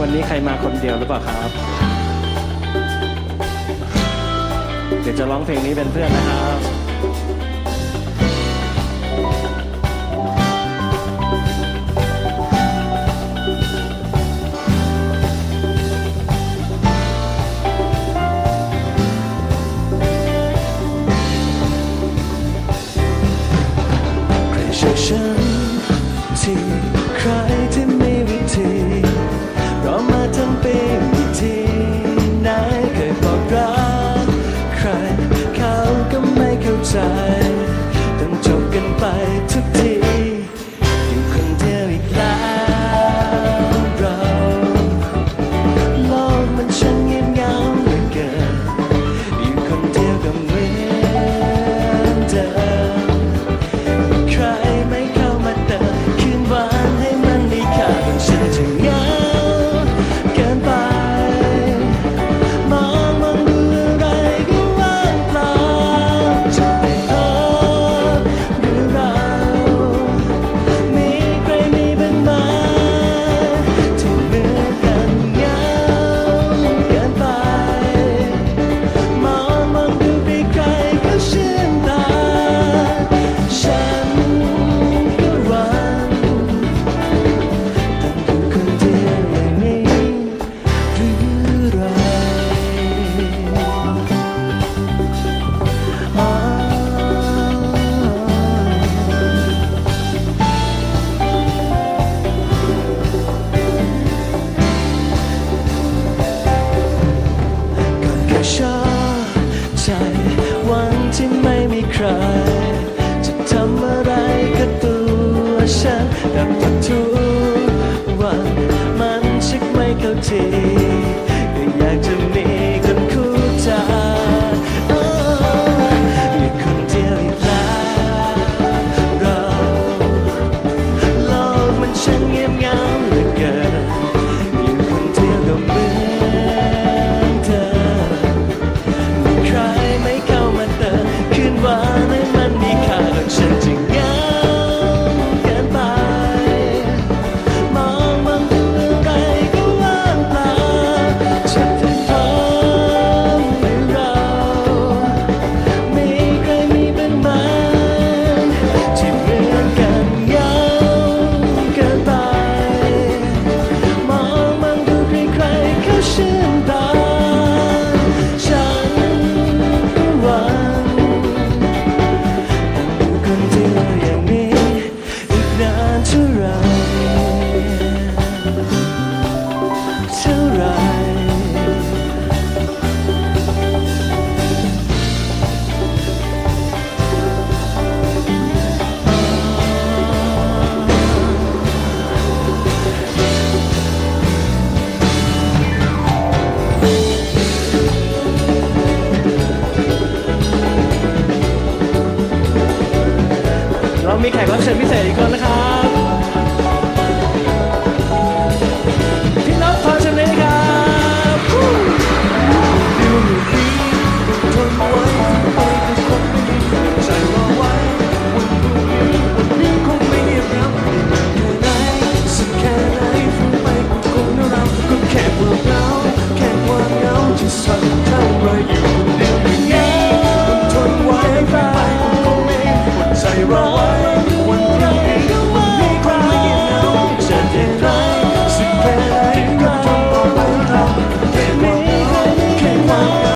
วันนี้ใครมาคนเดียวหรือเปล่าครับ เดี๋ยวจะร้องเพลงนี้เป็นเพื่อนนะครับใครช่วยฉันที่ ที่ไม่มีใคร จะทำอะไรกับตัวฉันแต่ทุกวันมันชักไม่เข้าที ชื่นฝันหวัดูคนเดียวอย่างนี้ ษอีกคนนะครับ